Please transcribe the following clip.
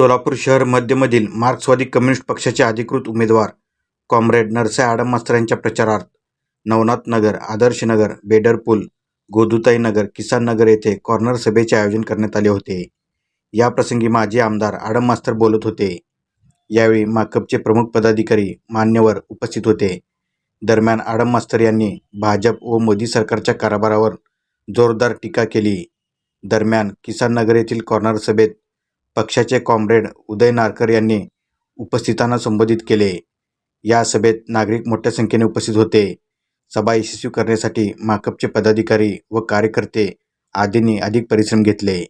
सोलापूर शहर मध्यमधील मार्क्सवादी कम्युनिस्ट पक्षाचे अधिकृत उमेदवार कॉम्रेड नरसाई आडम मास्तर यांच्या प्रचारार्थ नवनाथ नगर आदर्श नगर बेडर पूल गोदुताई नगर किसान नगर येथे कॉर्नर सभेचे आयोजन करण्यात आले होते. याप्रसंगी माजी आमदार आडम मास्तर बोलत होते. यावेळी माकपचे प्रमुख पदाधिकारी मान्यवर उपस्थित होते. दरम्यान आडम मास्तर यांनी भाजप व मोदी सरकारच्या कारभारावर जोरदार टीका केली. दरम्यान किसान नगर येथील कॉर्नर सभेत पक्षाचे कॉम्रेड उदय नारकर यांनी उपस्थितांना संबोधित केले. या सभेत नागरिक मोठ्या संख्येने उपस्थित होते. सभा यशस्वी करण्यासाठी माकपचे पदाधिकारी व कार्यकर्ते आदींनी अधिक परिश्रम घेतले.